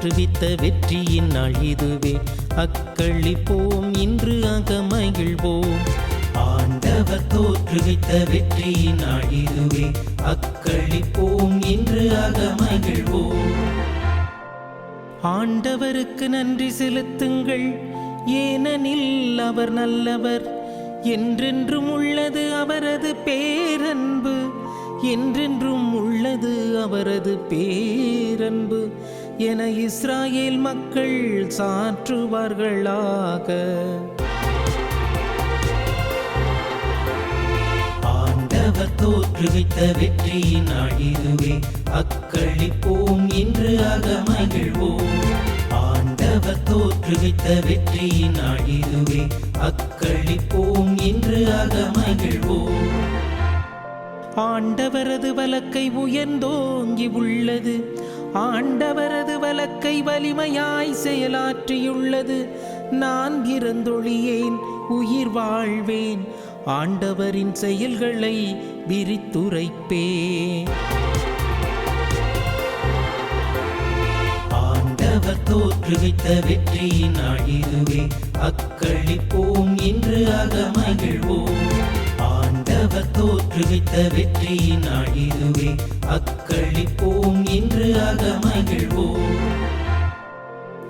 தோற்றுவித்த வெற்றியின் நாள் இதுவே. அக்களிப்போம் இன்று அகமகிழ்வோம் ஆண்டவர் தோற்றுவித்த வெற்றியின் நாள் இதுவே. அக்களிப்போம் இன்று அகமகிழ்வோம் ஆண்டவருக்கு நன்றி செலுத்துங்கள். ஏனெனில் அவர் நல்லவர். என்றென்றும் உள்ளது அவரது பேரன்பு. என்றென்றும் உள்ளது அவரது பேரன்பு. என இஸ்ராயேல் மக்கள் சாற்றுவார்களாக. ஆண்டவர் தோற்றுவித்த வெற்றியின் நாள் இதுவே அக்களிப்போம் இன்று அகமகிழ்வோம். ஆண்டவர் தோற்றுவித்த வெற்றியின் நாள் இதுவே அக்களிப்போம் இன்று அகமகிழ்வோம். ஆண்டவரது வலக்கை உயர்ந்தோங்கி உள்ளது. ஆண்டவரது வலக்கை வலிமையாய் செயலாற்றியுள்ளது. நான் இறந்தொழியேன் உயிர் வாழ்வேன் ஆண்டவரின் செயல்களை விரித்துரைப்பே ஆண்டவர் தோற்றுவித்த வெற்றியின் நாள் இதுவே. அக்களிப்போம் இன்று அகமகிழ்வோம் ஆண்டவர் தோற்றுவித்த வெற்றியின் நாள் இதுவே. வாக்களிப்போம் என்று அகமகிழ்வோம்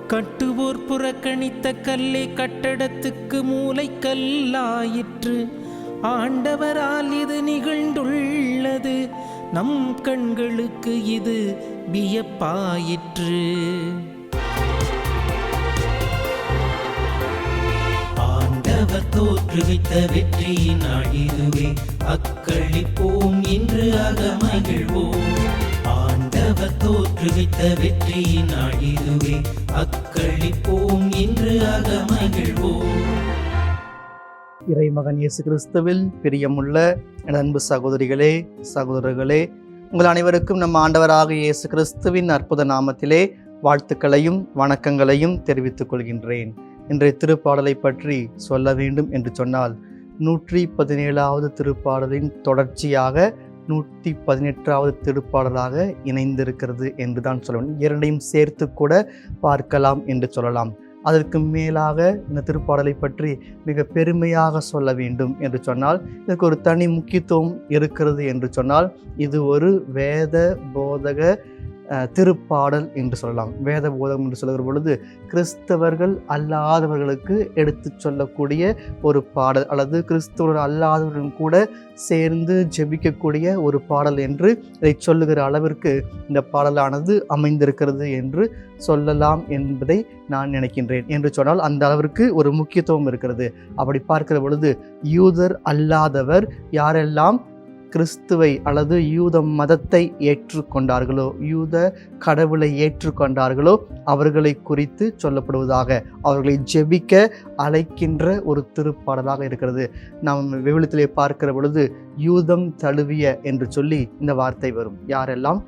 கட்டுவோர் புறக்கணித்த கல்லை கட்டடத்துக்கு மூளைக்கல்லாயிற்று. ஆண்டவரால் இது நிகழ்ந்துள்ளது. நம் கண்களுக்கு இது வியப்பாயிற்று. ஆண்டவர் தோற்றுவித்த வெற்றியின் நாள் இதுவே அக்களிப்போம் இன்று அகமகிழ்வோம் ஆண்டவர் தோற்றுவித்த வெற்றியின் நாள் இதுவே அக்களிப்போம் இன்று அகமகிழ்வோம் இறைமகன் இயேசு கிறிஸ்துவில் பிரியமுள்ள என் அன்பு சகோதரிகளே சகோதரர்களே உங்கள் அனைவருக்கும் நம் ஆண்டவராக இயேசு கிறிஸ்துவின் அற்புத நாமத்திலே வாழ்த்துக்களையும் வணக்கங்களையும் தெரிவித்துக் கொள்கின்றேன். இன்றைய திருப்பாடலை பற்றி சொல்ல வேண்டும் என்று சொன்னால் நூற்றி பதினேழாவது திருப்பாடலின் தொடர்ச்சியாக நூற்றி பதினெட்டாவது திருப்பாடலாக இணைந்திருக்கிறது என்று தான் சொல்ல வேண்டும். இரண்டையும் சேர்த்து கூட பார்க்கலாம் என்று சொல்லலாம். அதற்கு மேலாக இந்த திருப்பாடலை பற்றி மிக பெருமையாக சொல்ல வேண்டும் என்று சொன்னால் இதற்கு ஒரு தனி முக்கியத்துவம் இருக்கிறது என்று சொன்னால் இது ஒரு வேத போதக திருப்பாடல் என்று சொல்லலாம். வேத போதகம் என்று சொல்லுகிற பொழுது கிறிஸ்தவர்கள் அல்லாதவர்களுக்கு எடுத்துச் சொல்லக்கூடிய ஒரு பாடல் அல்லது கிறிஸ்தவர்கள் அல்லாதவர்களும் கூட சேர்ந்து ஜெபிக்கக்கூடிய ஒரு பாடல் என்று இதை சொல்லுகிற அளவிற்கு இந்த பாடலானது அமைந்திருக்கிறது என்று சொல்லலாம் என்பதை நான் நினைக்கின்றேன். என்று சொன்னால் அந்த அளவிற்கு ஒரு முக்கியத்துவம் இருக்கிறது. அப்படி பார்க்கிற பொழுது யூதர் அல்லாதவர் யாரெல்லாம் கிறிஸ்துவை அல்லது யூத மதத்தை ஏற்றுக்கொண்டார்களோ யூத கடவுளை ஏற்றுக்கொண்டார்களோ அவர்களை குறித்து சொல்லப்படுவதாக அவர்களை ஜெபிக்க அழைக்கின்ற ஒரு திருப்பாடலாக இருக்கிறது. நாம் விவிலியத்திலே பார்க்கிற பொழுது யூதம் தழுவிய என்று சொல்லி இந்த வார்த்தை வரும். யாரெல்லாம்?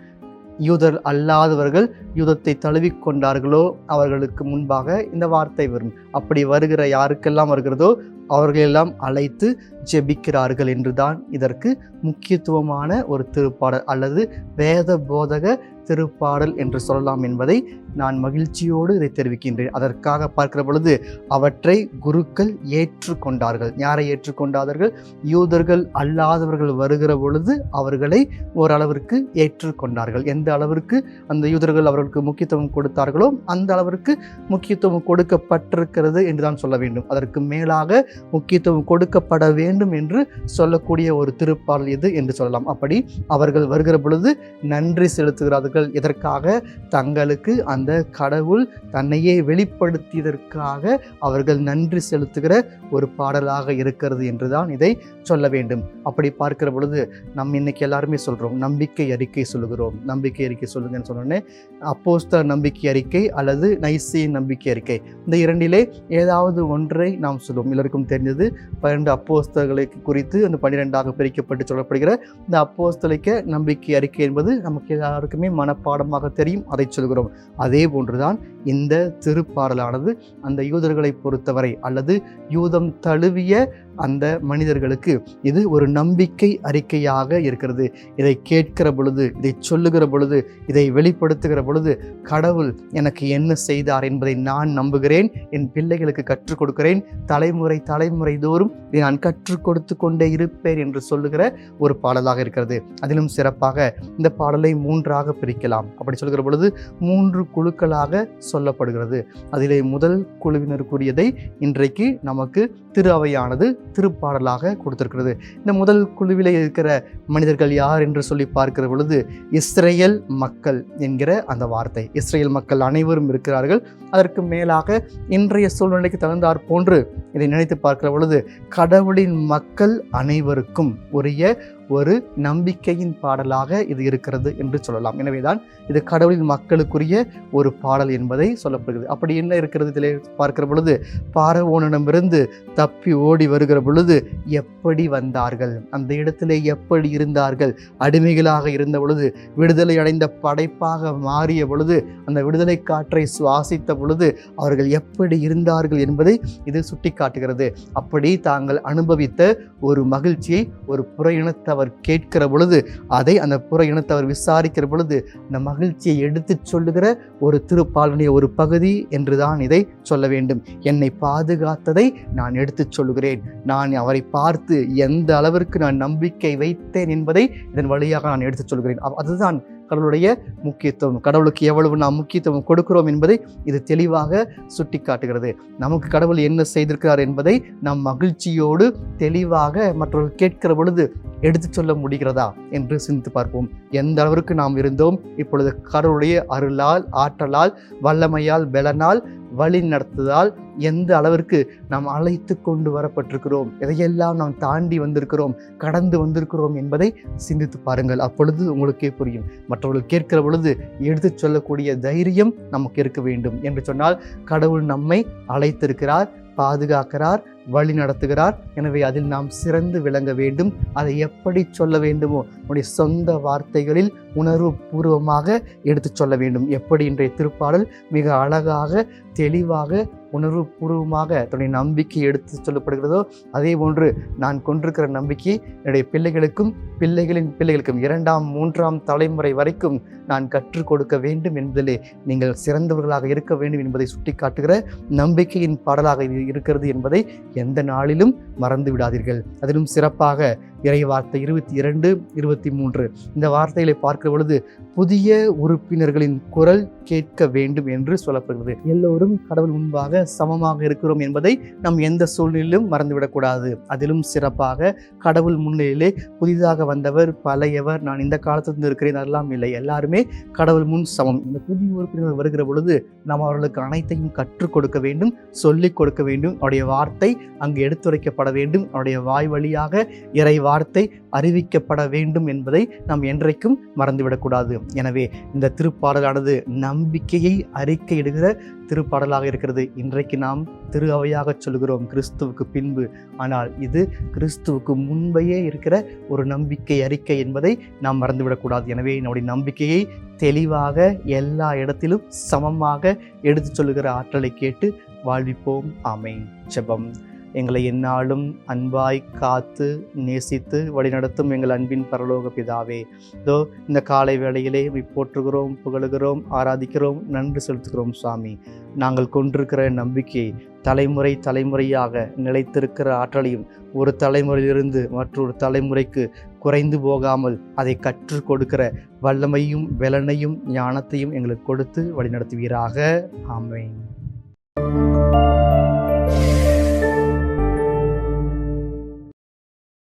யூதர் அல்லாதவர்கள் யூதத்தை தழுவிக்கொண்டார்களோ அவர்களுக்கு முன்பாக இந்த வார்த்தை வரும். அப்படி வருகிற யாருக்கெல்லாம் வருகிறதோ அவர்களெல்லாம் அழைத்து ஜெபிக்கிறார்கள் என்றுதான் இதற்கு முக்கியத்துவமான ஒரு திருப்பாடல் அல்லது வேத போதக திருப்பாடல் என்று சொல்லலாம் என்பதை நான் மகிழ்ச்சியோடு இதை தெரிவிக்கின்றேன். அதற்காக பார்க்கிற பொழுது அவற்றை குருக்கள் ஏற்றுக்கொண்டார்கள். யாரை ஏற்றுக்கொண்டார்கள்? யூதர்கள் அல்லாதவர்கள் வருகிற பொழுது அவர்களை ஓரளவிற்கு ஏற்றுக்கொண்டார்கள். எந்த அளவிற்கு அந்த யூதர்கள் அவர்களுக்கு முக்கியத்துவம் கொடுத்தார்களோ அந்த அளவிற்கு முக்கியத்துவம் கொடுக்கப்பட்டிருக்கிறது என்று தான் சொல்ல வேண்டும். அதற்கு மேலாக முக்கியத்துவம் கொடுக்கப்பட வேண்டும் என்று சொல்லக்கூடிய ஒரு திருப்பாடல் இது என்று சொல்லலாம். அப்படி அவர்கள் வருகிற பொழுது நன்றி செலுத்துகிறார்கள். எதற்காக தங்களுக்கு அந்த கடவுள் தன்னையே வெளிப்படுத்தியதற்காக அவர்கள் நன்றி செலுத்துகிற ஒரு பாடலாக இருக்கிறது என்றுதான் இதை சொல்ல வேண்டும். அப்படி பார்க்கிற பொழுது நம் இன்னைக்கு எல்லாருமே சொல்கிறோம் நம்பிக்கை அறிக்கை சொல்லுகிறோம். நம்பிக்கை அறிக்கை சொல்லுங்கன்னு சொன்னோன்னே அப்போஸ்த நம்பிக்கை அறிக்கை அல்லது நைசிய நம்பிக்கை அறிக்கை. இந்த இரண்டிலே ஏதாவது ஒன்றை நாம் சொல்லுவோம். எல்லாருக்கும் தெரிஞ்சது பன்னெண்டு அப்போஸ்தர்களை குறித்து அந்த பன்னிரெண்டாக பிரிக்கப்பட்டு சொல்லப்படுகிற இந்த அப்போஸ்தலிக்க நம்பிக்கை அறிக்கை என்பது நமக்கு எல்லாருக்குமே மனப்பாடமாக தெரியும் அதை சொல்கிறோம். அதே போன்றுதான் இந்த திருப்பாடலானது அந்த யூதர்களை பொறுத்தவரை அல்லது யூதம் தழுவிய அந்த மனிதர்களுக்கு இது ஒரு நம்பிக்கை அறிக்கையாக இருக்கிறது. இதை கேட்கிற பொழுது இதை சொல்லுகிற பொழுது இதை வெளிப்படுத்துகிற பொழுது கடவுள் எனக்கு என்ன செய்தார் என்பதை நான் நம்புகிறேன் என் பிள்ளைகளுக்கு கற்றுக் கொடுக்கிறேன் தலைமுறை தலைமுறை தோறும் இதை நான் கற்றுக் கொடுத்து கொண்டே இருப்பேன் என்று சொல்லுகிற ஒரு பாடலாக இருக்கிறது. அதிலும் சிறப்பாக இந்த பாடலை மூன்றாக பிரிக்கலாம். அப்படி சொல்கிற பொழுது மூன்று குழுக்களாக சொல்லப்படுகிறது. அதிலே முதல் குழுவினர் கூறியதை இன்றைக்கு நமக்கு திரு அவையானது திருப்பாடலாக கொடுத்திருக்கிறது. இந்த முதல் குழுவில் இருக்கிற மனிதர்கள் யார் என்று சொல்லி பார்க்கிற பொழுது இஸ்ரேல் மக்கள் என்கிற அந்த வார்த்தை. இஸ்ரேல் மக்கள் அனைவரும் இருக்கிறார்கள். அதற்கு மேலாக இன்றைய சூழ்நிலைக்கு தகுந்தாற் போன்று இதை நினைத்து பார்க்கிற பொழுது கடவுளின் மக்கள் அனைவருக்கும் உரிய ஒரு நம்பிக்கையின் பாடலாக இது இருக்கிறது என்று சொல்லலாம். எனவேதான் இது கடவுளின் மக்களுக்குரிய ஒரு பாடல் என்பதை சொல்லப்படுகிறது. அப்படி என்ன இருக்கிறது? இதில் பார்க்கிற பொழுது பாரவோனிடமிருந்து தப்பி ஓடி வருகிற பொழுது எப்படி வந்தார்கள்? அந்த இடத்திலே எப்படி இருந்தார்கள்? அடிமைகளாக இருந்த பொழுது விடுதலை அடைந்த படைப்பாக மாறிய பொழுது அந்த விடுதலை காற்றை சுவாசித்த பொழுது அவர்கள் எப்படி இருந்தார்கள் என்பதை இது சுட்டிக்காட்டுகிறது. அப்படி தாங்கள் அனுபவித்த ஒரு மகிழ்ச்சியை ஒரு புற இனத்தவர் கேட்கிற பொழுது அதை அந்த புற இனத்தவர் விசாரிக்கிற பொழுது அந்த மகிழ்ச்சியை எடுத்துச் சொல்லுகிற ஒரு திருப்பாலனுடைய ஒரு பகுதி என்றுதான் இதை சொல்ல வேண்டும். என்னை பாதுகாத்ததை நான் எடுத்துச் சொல்லுகிறேன். நான் அவரை பார்த்து எந்த அளவிற்கு நான் நம்பிக்கை வைத்தேன் என்பதை இதன் வழியாக நான் எடுத்துச் சொல்கிறேன் அதுதான் கடவுளுடைய முக்கியத்துவம். கடவுளுக்கு எவ்வளவு நாம் முக்கியத்துவம் கொடுக்கிறோம் என்பதை இது தெளிவாக சுட்டி காட்டுகிறது நமக்கு கடவுள் என்ன செய்திருக்கிறார் என்பதை நாம் மகிழ்ச்சியோடு தெளிவாக மற்றவர்கள் கேட்கிற பொழுது எடுத்து சொல்ல முடிகிறதா என்று சிந்தித்து பார்ப்போம். எந்த அளவிற்கு நாம் இருந்தோம்? இப்பொழுது கடவுளுடைய அருளால் ஆற்றலால் வல்லமையால் பலனால் வழி நடத்துதல் எந்த அளவிற்கு நாம் அழைத்து கொண்டு வரப்பட்டிருக்கிறோம்? எதையெல்லாம் நாம் தாண்டி வந்திருக்கிறோம்? கடந்து வந்திருக்கிறோம் என்பதை சிந்தித்து பாருங்கள். அப்பொழுது உங்களுக்கே புரியும். மற்றவர்கள் கேட்கிற பொழுது எடுத்துச் சொல்லக்கூடிய தைரியம் நமக்கு இருக்க வேண்டும். என்று சொன்னால் கடவுள் நம்மை அழைத்திருக்கிறார் பாதுகாக்கிறார் வழி நடத்துகிறார். எனவே அதில் நாம் சிறந்து விளங்க வேண்டும். அதை எப்படி சொல்ல வேண்டுமோ உன்னுடைய சொந்த வார்த்தைகளில் உணர்வு பூர்வமாக எடுத்துச் சொல்ல வேண்டும். எப்படி இன்றைய திருப்பாடல் மிக அழகாக தெளிவாக உணர்வு பூர்வமாக தன்னுடைய நம்பிக்கை எடுத்து சொல்லப்படுகிறதோ அதே போன்று நான் கொண்டிருக்கிற நம்பிக்கை என்னுடைய பிள்ளைகளுக்கும் பிள்ளைகளின் பிள்ளைகளுக்கும் இரண்டாம் மூன்றாம் தலைமுறை வரைக்கும் நான் கற்றுக் கொடுக்க வேண்டும் என்பதிலே நீங்கள் சிறந்தவர்களாக இருக்க வேண்டும் என்பதை சுட்டிக்காட்டுகிற நம்பிக்கையின் பாடலாக இருக்கிறது என்பதை எந்த நாளிலும் மறந்து விடாதீர்கள் அதிலும் சிறப்பாக இறை வார்த்தை இருபத்தி இரண்டு இருபத்தி மூன்று. இந்த வார்த்தைகளை பார்க்கிற பொழுது புதிய உறுப்பினர்களின் குரல் கேட்க வேண்டும் என்று சொல்லப்படுகிறது. எல்லோரும் கடவுள் முன்பாக சமமாக இருக்கிறோம் என்பதை நாம் எந்த சூழ்நிலையிலும் மறந்துவிடக்கூடாது. அதிலும் சிறப்பாக கடவுள் முன்னிலையிலே புதிதாக வந்தவர் பழையவர் நான் இந்த காலத்திலிருந்து இருக்கிறேன் அதெல்லாம் இல்லை. எல்லாருமே கடவுள் முன் சமம். இந்த புதிய உறுப்பினர்கள் வருகிற பொழுது நாம் அவர்களுக்கு அனைத்தையும் கற்றுக் கொடுக்க வேண்டும் சொல்லிக் கொடுக்க வேண்டும். அவருடைய வார்த்தை அங்கு எடுத்துரைக்கப்பட வேண்டும். அவருடைய வாய் வழியாக இறைவா வார்த்தை அறிவிக்கப்பட வேண்டும் என்பதை நாம் என்றைக்கும் மறந்துவிடக்கூடாது. எனவே இந்த திருப்பாடலானது நம்பிக்கையை அறிக்கையிடுகிற திருப்பாடலாக இருக்கிறது. இன்றைக்கு நாம் திரு அவையாக சொல்கிறோம் கிறிஸ்துவுக்கு பின்பு. ஆனால் இது கிறிஸ்துவுக்கு முன்பையே இருக்கிற ஒரு நம்பிக்கை அறிக்கை என்பதை நாம் மறந்துவிடக்கூடாது. எனவே நம்முடைய நம்பிக்கையை தெளிவாக எல்லா இடத்திலும் சமமாக எடுத்துச் சொல்லுகிற ஆற்றலை கேட்டு வாழ்விப்போம். ஆமை ஜெபம். எங்களை எந்நாளும் அன்பாய் காத்து நேசித்து வழிநடத்தும் எங்கள் அன்பின் பரலோக பிதாவே. இதோ இந்த காலை வேளையிலே போற்றுகிறோம் புகழுகிறோம் ஆராதிக்கிறோம் நன்றி செலுத்துகிறோம் சுவாமி. நாங்கள் கொண்டிருக்கிற நம்பிக்கையை தலைமுறை தலைமுறையாக நிலைத்திருக்கிற ஆற்றலையும் ஒரு தலைமுறையிலிருந்து மற்றொரு தலைமுறைக்கு குறைந்து போகாமல் அதை கற்றுக் கொடுக்கிற வல்லமையும் வெலனையும் ஞானத்தையும் எங்களுக்கு கொடுத்து வழிநடத்துவீராக. ஆமென்.